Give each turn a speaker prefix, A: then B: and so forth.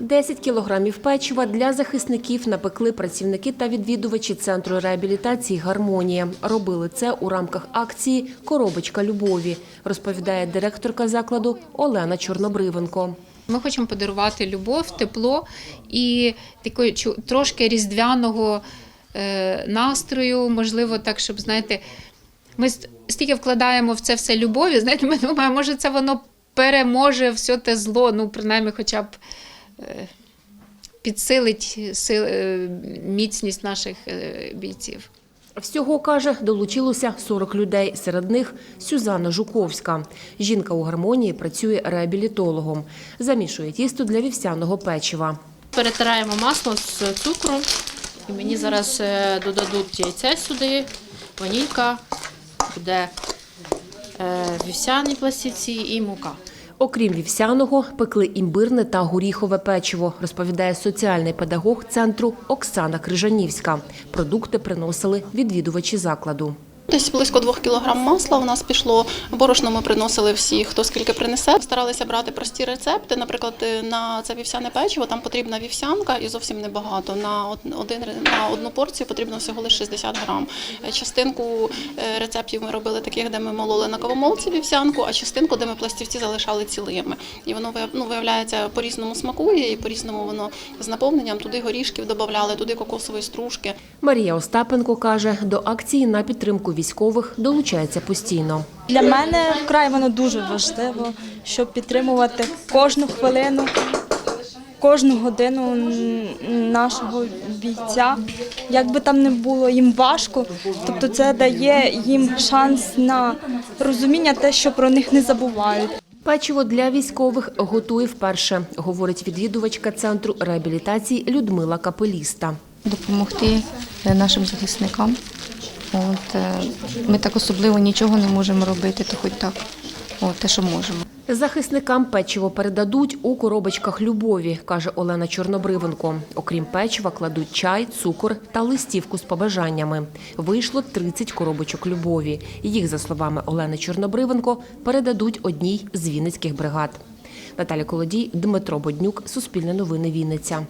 A: 10 кілограмів печива для захисників напекли працівники та відвідувачі центру реабілітації Гармонія. Робили це у рамках акції Коробочка любові, розповідає директорка закладу Олена Чорнобривенко.
B: Ми хочемо подарувати любов, тепло і такої трошки різдвяного е, настрою, можливо, так, щоб знаєте, ми стільки вкладаємо в це все любові. Знаєте, ми думаємо, може, це воно переможе все те зло, ну, принаймні, хоча б підсилить сил, е, міцність наших е, бійців.
A: Всього, каже, долучилося 40 людей. Серед них Сюзанна Жуковська. Жінка у гармонії працює реабілітологом. Замішує тісто для вівсяного печива.
C: Перетираємо масло з цукром. І мені зараз е, додадуть яйце сюди, ванілька, буде вівсяні пластівці і мука.
A: Окрім вівсяного, пекли імбирне та горіхове печиво, розповідає соціальний педагог центру Оксана Крижанівська. Продукти приносили відвідувачі закладу.
D: Десь близько двох кілограм масла у нас пішло. Борошно ми приносили всі, хто скільки принесе. Старалися брати прості рецепти. Наприклад, на це вівсяне печиво там потрібна вівсянка і зовсім небагато. На од- один на одну порцію потрібно всього лише 60 грам. Е, Частинку е, рецептів ми робили таких, де ми мололи на кавомолці вівсянку, а частинку, де ми пластівці залишали цілими. І воно ну, виявляється по різному смакує, і по різному воно з наповненням. Туди горішків додавали, туди кокосової стружки.
A: Марія Остапенко каже, до акції на підтримку військових долучається постійно.
E: Для мене вкрай воно дуже важливо, щоб підтримувати кожну хвилину, кожну годину нашого бійця. Як би там не було їм важко, тобто це дає їм шанс на розуміння, те, що про них не забувають.
A: Печиво для військових готує вперше, говорить відвідувачка центру реабілітації Людмила Капеліста.
F: допомогти нашим захисникам. От, е, ми так особливо нічого не можемо робити, то хоч так, от, те, що можемо.
A: Захисникам печиво передадуть у коробочках любові, каже Олена Чорнобривенко. Окрім печива, кладуть чай, цукор та листівку з побажаннями. Вийшло 30 коробочок любові. Їх, за словами Олени Чорнобривенко, передадуть одній з вінницьких бригад. Наталя Колодій, Дмитро Боднюк, Суспільне новини Вінниця.